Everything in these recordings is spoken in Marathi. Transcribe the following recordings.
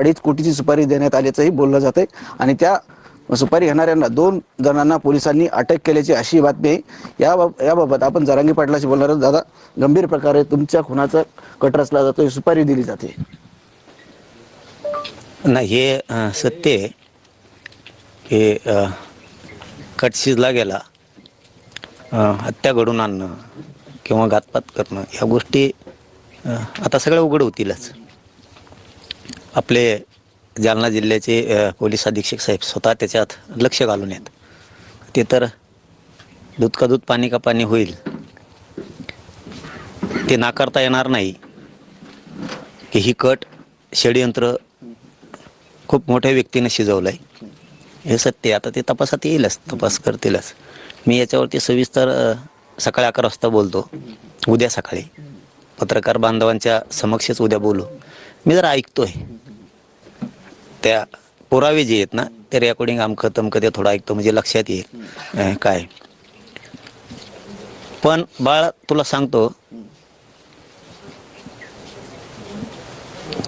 अडीच कोटीची सुपारी देण्यात आल्याचंही बोललं जाते आणि त्या सुपारी घेणाऱ्यांना दोन जणांना पोलिसांनी अटक केल्याची अशी बातमी आहे. याबाब याबाबत आपण जरांगी पाटलाशी बोलणार आहोत. दादा गंभीर प्रकारे तुमच्या खुनाचा कट रचला जातो सुपारी दिली जाते. नाही हे सत्य आहे. हे कट शिजला गेला. हत्या घडून आणणं किंवा घातपात करणं ह्या गोष्टी आता सगळ्या उघड होतीलच. आपले जालना जिल्ह्याचे पोलीस अधीक्षक साहेब स्वतः त्याच्यात लक्ष घालून येत ते तर दूध का दूध पाणी का पाणी होईल? ते नाकारता येणार नाही. की ही कट षडयंत्र खूप मोठ्या व्यक्तीने शिजवलं आहे हे सत्य आता ते तपासात येईलच तपास करतीलच. मी याच्यावरती सविस्तर सकाळी अकरा वाजता बोलतो. उद्या सकाळी. पत्रकार बांधवांच्या समक्षच उद्या बोलू. मी जरा ऐकतोय. त्या पुरावे जे आहेत ना ते रेकॉर्डिंग आमकं तमकं ते थोडं ऐकतो म्हणजे लक्षात येईल. काय? पण बाळ तुला सांगतो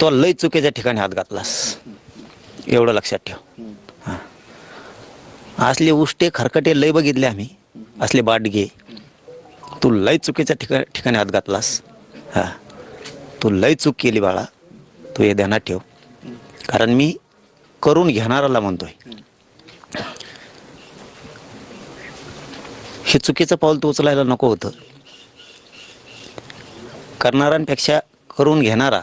तो लय चुकीच्या ठिकाणी हात घातलास. एवढं लक्षात ठेव. असले उष्टे खरकटे लय बघितले आम्ही. असले बाटगे. तू लय चुकीच्या ठिका ठिकाणी हात घातलास. हा. तू लय चूक केली बाळा. तू हे ध्यानात ठेव. कारण मी करून घेणाराला म्हणतोय. हे चुकीचं पाऊल तू उचलायला नको होतं. करणाऱ्यांपेक्षा करून घेणारा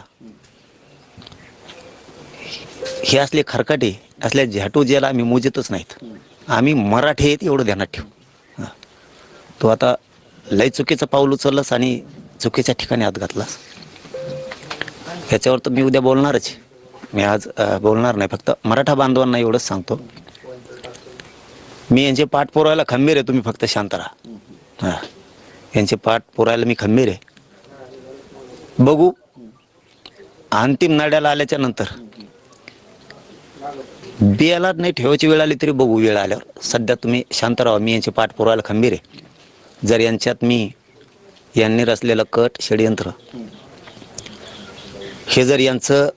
हे असले खरकाटे असल्या झाटू ज्याला आम्ही मोजतच नाहीत. आम्ही मराठी आहेत एवढं ध्यानात ठेव. तो तू आता लय चुकीचं पाऊल उचललास आणि चुकीच्या ठिकाणी हात घातलास. याच्यावर तर मी उद्या बोलणारच मी आज बोलणार नाही. फक्त मराठा बांधवांना एवढंच सांगतो. मी यांचे पाठ पुरायला खंबीर आहे. तुम्ही फक्त शांत राहा. हां. यांचे पाठ पुरायला मी खंबीर आहे. बघू. अंतिम नाड्याला आल्याच्यानंतर बियाला नाही ठेवायची वेळ आली तरी बघू वेळ आल्यावर. सध्या तुम्ही शांत राहा. मी यांचे पाठ पुरायला खंबीर आहे. जर यांच्यात मी यांनी रचलेलं कट षडयंत्र हे जर यांचं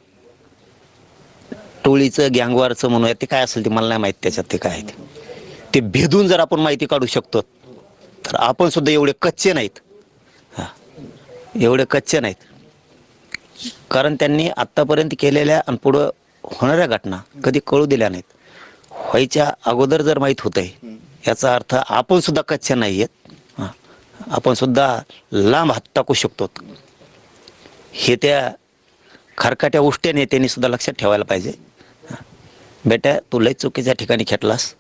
टोळीचं गँगवारचं म्हणूया ते काय असेल ते मला नाही माहीत त्याच्यात ते काय आहे ते. ते भेदून जर आपण माहिती काढू शकतो तर आपण सुद्धा एवढे कच्चे नाहीत. एवढे कच्चे नाहीत. कारण त्यांनी आत्तापर्यंत केलेल्या आणि पुढं होणाऱ्या घटना कधी कळू दिल्या नाहीत. व्हायच्या अगोदर जर माहीत होत आहे याचा अर्थ आपण सुद्धा कच्चे नाही आहेत हां. आपण सुद्धा लांब हात टाकू शकतो हे त्या खरकाट्या उष्ट्या नेत्यांनी सुद्धा लक्षात ठेवायला पाहिजे. बेटा तू लय चुकीच्या ठिकाणी खेटलास.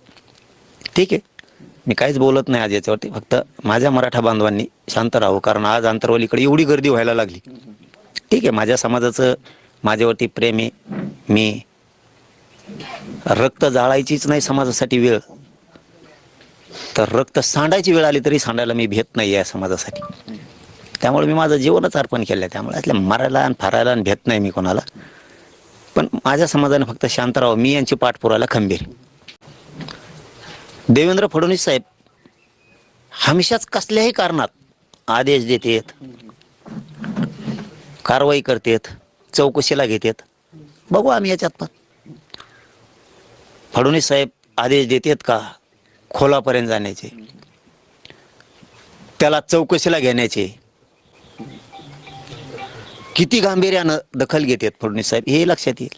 ठीक आहे. मी काहीच बोलत नाही आज याच्यावरती. फक्त माझ्या मराठा बांधवांनी शांत राहू. कारण आज आंतरवालीकडे एवढी गर्दी व्हायला लागली. ठीक आहे. माझ्या समाजाचं माझ्यावरती प्रेम आहे मी रक्त जाळायचीच नाही समाजासाठी वेळ. तर रक्त सांडायची वेळ आली तरी सांडायला मी भेट नाही या समाजासाठी. त्यामुळे मी माझं जीवनच अर्पण केलं आहे. त्यामुळे असल्या मरायला आणि फारायला आणि भेट नाही मी कोणाला. पण माझ्या समाजाने फक्त शांत राहावं मी यांची पाठ पुरायला खंबीर. देवेंद्र फडणवीस साहेब हमेशाच कसल्याही कारणात आदेश देतेत कारवाई करतेत चौकशीला घेतेत. बघू आम्ही याच्यात पण. फडणवीस साहेब आदेश देतात का? खोलापर्यंत जाण्याचे. त्याला चौकशीला घेण्याचे. किती गांभीर्यानं दखल घेतात फडणवीस साहेब हे लक्षात येईल.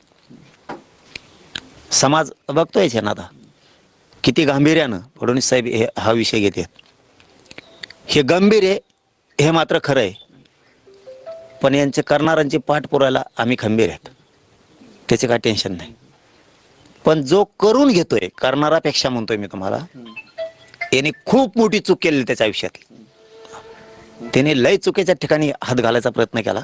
समाज बघतोय ना आता. किती गांभीर्यानं फडणवीस साहेब हे हा विषय घेतात. हे गंभीर आहे हे मात्र खरं आहे. पण यांचे करणाऱ्यांची पाठ पुरायला आम्ही खंबीर आहेत. त्याचे काय टेन्शन नाही. पण जो करून घेतोय करणारापेक्षा म्हणतोय मी तुम्हाला याने खूप मोठी चूक केलेली त्याच्या आयुष्यात त्याने लय चुकीच्या ठिकाणी हात घालायचा प्रयत्न केला.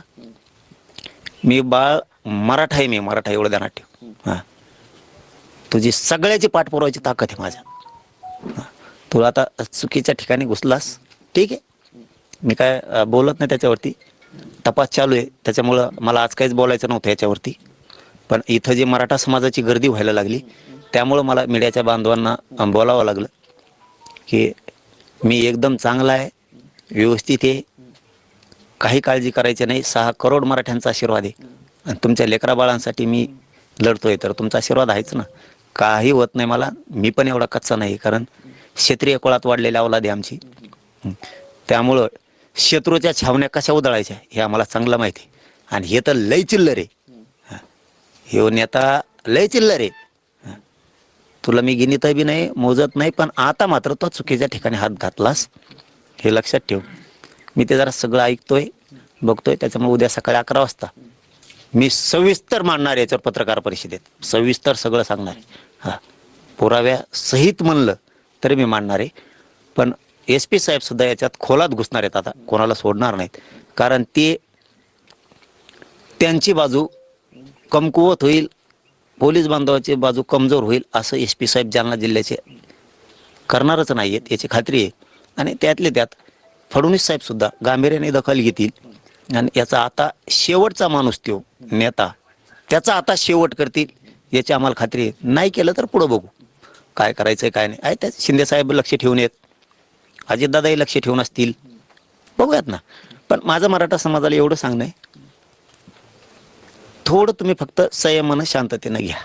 मी बाळ मराठा आहे मी मराठा एवढं ध्यानात ठेव. हा. तुझी सगळ्याची पाठ पुरवायची ताकद आहे माझ्या. तुला आता चुकीच्या ठिकाणी घुसलास ठीक आहे. मी काय बोलत नाही त्याच्यावरती. तपास चालू आहे. त्याच्यामुळं मला आज काहीच बोलायचं नव्हतं याच्यावरती. पण इथं जे मराठा समाजाची गर्दी व्हायला लागली त्यामुळं मला मीडियाच्या बांधवांना बोलावं लागलं की मी एकदम चांगला आहे व्यवस्थित आहे काही काळजी करायची नाही सहा करोड मराठ्यांचा आशीर्वाद आहे. आणि तुमच्या लेकरा बाळांसाठी मी लढतोय तर तुमचा आशीर्वाद आहेच ना. काही होत नाही मला मी पण एवढा कच्चा नाही कारण क्षेत्रीय कुळात वाढलेल्या अवलाद आहे आमची. त्यामुळं शत्रूच्या छावण्या कशा उधळायच्या हे आम्हाला चांगलं माहिती. आहे आणि हे तर लय चिल्लर आहे. हं. हे हो नेता लय चिल्लर आहे. हं. तुला मी गिनीत बी नाही मोजत नाही पण आता मात्र तो चुकीच्या ठिकाणी हात घातलास. हे लक्षात ठेव. मी ते जरा सगळं ऐकतोय बघतोय त्याच्यामुळे उद्या सकाळी अकरा वाजता मी सविस्तर मांडणार याच्यावर पत्रकार परिषदेत. सविस्तर सगळं सांगणार आहे. हा. पुराव्या सहित म्हणलं तरी मी मांडणार आहे. पण एस पी साहेब सुद्धा याच्यात खोलात घुसणार आहेत आता. कोणाला सोडणार नाहीत. कारण ते त्यांची बाजू कमकुवत होईल पोलीस बांधवाची बाजू कमजोर होईल असं एस पी साहेब जालना जिल्ह्याचे करणारच नाही आहेत याची खात्री आहे. आणि त्यातले त्यात फडणवीस साहेब सुद्धा गांभीर्याने दखल घेतील. आणि याचा आता शेवटचा माणूस तो नेता त्याचा आता शेवट करतील याची आम्हाला खात्री आहे. नाही केलं तर पुढं बघू. काय करायचं काय नाही. आहे त्या शिंदे साहेब लक्ष ठेवून येत. अजितदादाही लक्ष ठेवून असतील. बघूयात ना. पण माझं मराठा समाजाला एवढं सांगणं आहे थोडं तुम्ही फक्त संयमानं शांततेनं घ्या.